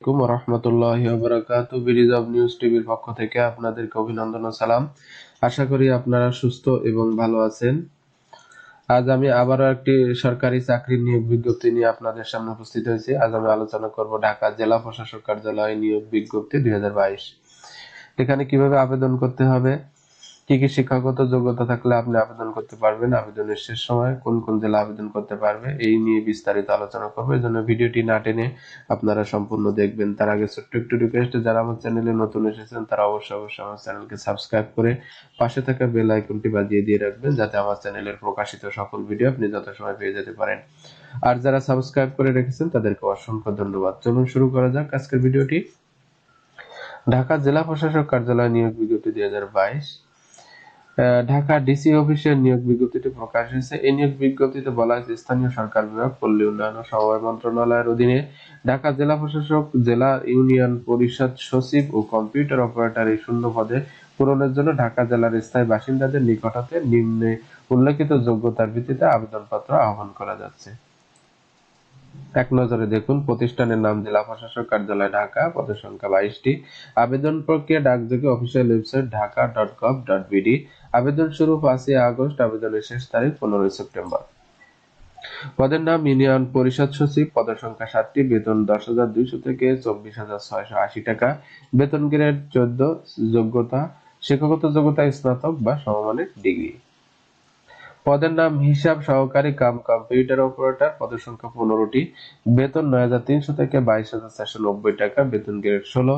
আলাইকুম রহমতুল্লাহি নিউজ টিভির পক্ষ থেকে আপনাদেরকে অভিনন্দন ও সালাম। আশা করি আপনারা সুস্থ এবং ভালো আছেন। আজ আমি আবারও একটি সরকারি চাকরি নিয়োগ বিজ্ঞপ্তি নিয়ে আপনাদের সামনে উপস্থিত হয়েছি। আজ আমি আলোচনা করব ঢাকা জেলা প্রশাসক কার্যালয় নিয়োগ বিজ্ঞপ্তি দুই হাজার বাইশ। এখানে কীভাবে আবেদন করতে হবে? কি কি শিক্ষাগত যোগ্যতা থাকলে আপনি আবেদন করতে পারবেন, আবেদনের শেষ সময় কোন কোন জেলা আবেদন করতে পারবে, এই নিয়ে বিস্তারিত আলোচনা করব। এই জন্য ভিডিওটি না টেনে আপনারা সম্পূর্ণ দেখবেন। তার আগে ছোট্ট একটু রিকোয়েস্ট যারা আমার চ্যানেলে নতুন এসেছেন, তারা অবশ্যই অবশ্যই আমার চ্যানেলকে সাবস্ক্রাইব করে পাশে থাকা বেল আইকনটি বাজিয়ে দিয়ে রাখবেন, যাতে আমার চ্যানেলের প্রকাশিত সকল ভিডিও আপনি যত সময় পেয়ে যেতে পারেন। আর যারা সাবস্ক্রাইব করে রেখেছেন, তাদেরকে অসংখ্য ধন্যবাদ। চলুন শুরু করা যাক আজকের ভিডিওটি ঢাকা জেলা প্রশাসক কার্যালয় নিয়োগ বিজ্ঞপ্তি দুই হাজার বাইশ। ঢাকা ডিসি অফিসের নিয়োগ বিজ্ঞপ্তিটি প্রকাশ হয়েছে। এই নিয়োগ বিজ্ঞপ্তিতে বলা হয়েছে, স্থানীয় সরকার বিভাগ, পল্লী উন্নয়ন ও সমবায় মন্ত্রণালয়ের অধীনে ঢাকা জেলা প্রশাসক, জেলা ইউনিয়ন পরিষদ সচিব ও কম্পিউটার অপারেটর এই শূন্য পদে পূরণের জন্য ঢাকা জেলার স্থায়ী বাসিন্দাদের নিকট হতে নিম্নে উল্লেখিত যোগ্যতার ভিত্তিতে আবেদনপত্র আহ্বান করা যাচ্ছে। এক নজরে দেখুন, প্রতিষ্ঠানের নাম জেলা প্রশাসক কার্যালয় ঢাকা, পদের সংখ্যা বাইশটি। আবেদন প্রক্রিয়া ডাকযোগে official website Dhaka dot gov dot BD. আবেদন শুরু পাঁচই আগস্ট, আবেদনের শেষ তারিখ পনেরোই সেপ্টেম্বর। পদের নাম ইউনিয়ন পরিষদ সচিব, পদের সংখ্যা সাতটি, বেতন দশ হাজার দুইশো থেকে চব্বিশ হাজার ছয়শো আশি টাকা। বেতন গ্রেড চোদ্দ, যোগ্যতা, শিক্ষাগত যোগ্যতা স্নাতক বা সমমানের ডিগ্রি। পদের নাম, হিসাব সহকারী কাম কম্পিউটার অপারেটর পদের সংখ্যা পনেরোটি। বেতন নয় হাজার তিনশো থেকে বাইশ হাজার চারশো নব্বই টাকা। বেতন গ্রেড ষোলো।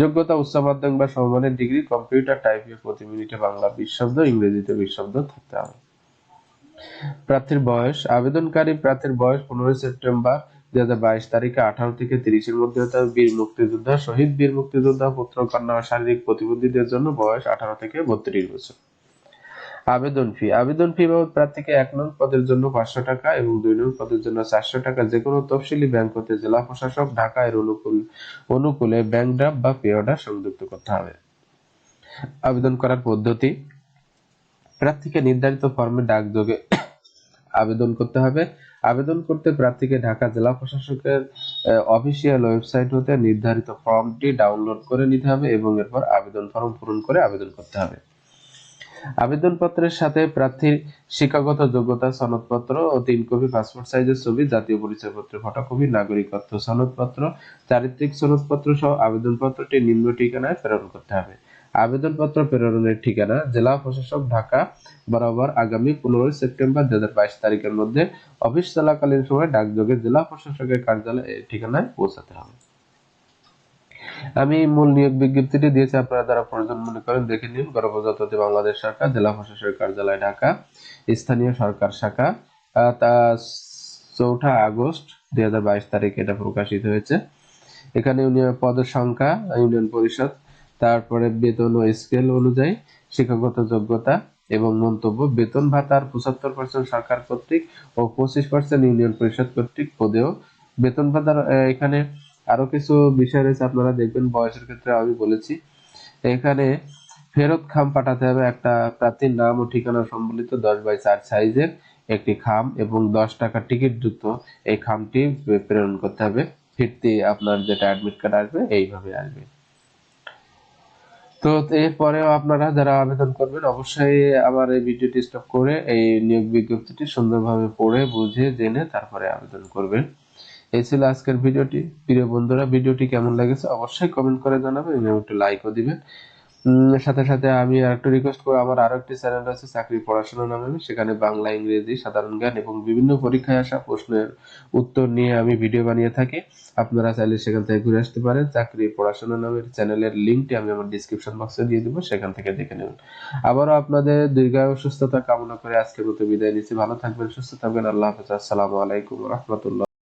যোগ্যতা, উচ্চ মাধ্যমিক বা সমমানের ডিগ্রি কম্পিউটার টাইপে প্রতি মিনিটে বাংলা বিশ শব্দ, ইংরেজিতে বিশ শব্দ থাকতে হবে। প্রার্থীর বয়স। আবেদনকারী প্রার্থীর বয়স পনেরোই সেপ্টেম্বর দুই হাজার বাইশ তারিখে আঠারো থেকে তিরিশের মধ্যে হতে হবে। বীর মুক্তিযোদ্ধা, শহীদ বীর মুক্তিযোদ্ধা, পুত্র, কন্যা শারীরিক প্রতিবন্ধীদের জন্য বয়স আঠারো থেকে বত্রিশ বছর। আবেদন ফি আবেদন ফি বাবদ প্রার্থীকে এক নং পদের জন্য পাঁচশো টাকা এবং দুই নং পদের জন্য চারশো টাকা। যে কোনো তফসিলি ব্যাংক হতে জেলা প্রশাসক, ঢাকা এর অনুকূল, অনুকূলে ব্যাংক ড্রাফট বা পে অর্ডার সংযুক্ত করতে হবে। আবেদন করার পদ্ধতি। প্রার্থীকে নির্ধারিত ফর্মে ডাকযোগে আবেদন করতে হবে। আবেদন করতে প্রার্থীকে ঢাকা জেলা প্রশাসকের অফিসিয়াল ওয়েবসাইট হতে নির্ধারিত ফর্মটি ডাউনলোড করে নিতে হবে এবং এরপর আবেদন ফর্ম পূরণ করে আবেদন করতে হবে। আবেদনপত্রের সাথে প্রার্থীর শিক্ষাগত যোগ্যতা, সনদপত্র ও তিন কপি পাসপোর্ট সাইজের ছবি, জাতীয় পরিচয়পত্রের ফটোকপি, নাগরিকত্ব সনদপত্র, চারিত্রিক সনদপত্র সহ আবেদনপত্রটি নিম্ন ঠিকানায় প্রেরণ করতে হবে। আবেদনপত্র প্রেরণের ঠিকানা জেলা প্রশাসক ঢাকা, বরাবর আগামী পনেরোই সেপ্টেম্বর দুই হাজার বাইশ তারিখের মধ্যে অফিস চলাকালীন সময় ডাকযোগে জেলা প্রশাসকের কার্যালয় ঠিকানায় পৌঁছাতে হবে। আমি মূল নিয়োগ বিজ্ঞপ্তিটি দিয়েছি, আপনারা যারা প্রয়োজন মনে করেন দেখে নিন। গণপ্রজাতন্ত্রী বাংলাদেশ সরকার জেলা প্রশাসকের কার্যালয় ঢাকা, স্থানীয় সরকার শাখা। তা চৌঠা আগস্ট দুই তারিখে এটা প্রকাশিত হয়েছে। এখানে ইউনিয়ন পদের সংখ্যা, ইউনিয়ন পরিষদ, তারপরে বেতন ও স্কেল অনুযায়ী শিক্ষাগত যোগ্যতা এবং মন্তব্য, বেতন ভাতার পঁচাত্তর পার্সেন্ট সরকার কর্তৃক ও পঁচিশ পার্সেন্ট ইউনিয়ন পরিষদ কর্তৃক পদেও বেতন ভাতার এখানে আরও কিছু বিষয় রয়েছে, আপনারা দেখবেন বয়সের ক্ষেত্রে আমি বলেছি। এখানে ফেরত খাম পাঠাতে হবে একটা প্রার্থীর নাম ও ঠিকানা সম্বলিত দশ বাই চার সাইজের একটি খাম এবং দশ টাকা টিকিট যুক্ত এই খামটি প্রেরণ করতে হবে। ফিরতি আপনার যেটা অ্যাডমিট কার্ড আসবে, এইভাবে আসবে। তো এরপরেও আপনারা যারা আবেদন করবেন, অবশ্যই আমার এই ভিডিওটি স্টপ করে এই নিয়োগ বিজ্ঞপ্তিটি সুন্দরভাবে পড়ে, বুঝে, জেনে তারপরে আবেদন করবেন। এই ছিল আজকের ভিডিওটি। প্রিয় বন্ধুরা, ভিডিওটি কেমন লেগেছে অবশ্যই কমেন্ট করে জানাবেন এবং একটু লাইকও দিবেন। সাথে সাথে আমি আরেকটু রিকোয়েস্ট করব, আমার আরও একটি চ্যানেল আছে চাকরি পড়াশোনা নামে, সেখানে বাংলা, ইংরেজি, সাধারণ জ্ঞান এবং বিভিন্ন পরীক্ষায় আসা প্রশ্নের উত্তর নিয়ে আমি ভিডিও বানিয়ে থাকি। আপনারা চাইলে সেখান থেকে ঘুরে আসতে পারেন। চাকরি পড়াশোনা নামের চ্যানেলের লিঙ্কটি আমি আমার ডিসক্রিপশন বক্সে দিয়ে দিব, সেখান থেকে দেখে নেবেন। আবারও আপনাদের দীর্ঘায়ু সুস্থতা কামনা করে আজকের মতো বিদায় নিচ্ছি। ভালো থাকবেন, সুস্থ থাকবেন। আল্লাহ হাফেজ। আসসালামু আলাইকুম রহমতুল্লাহ।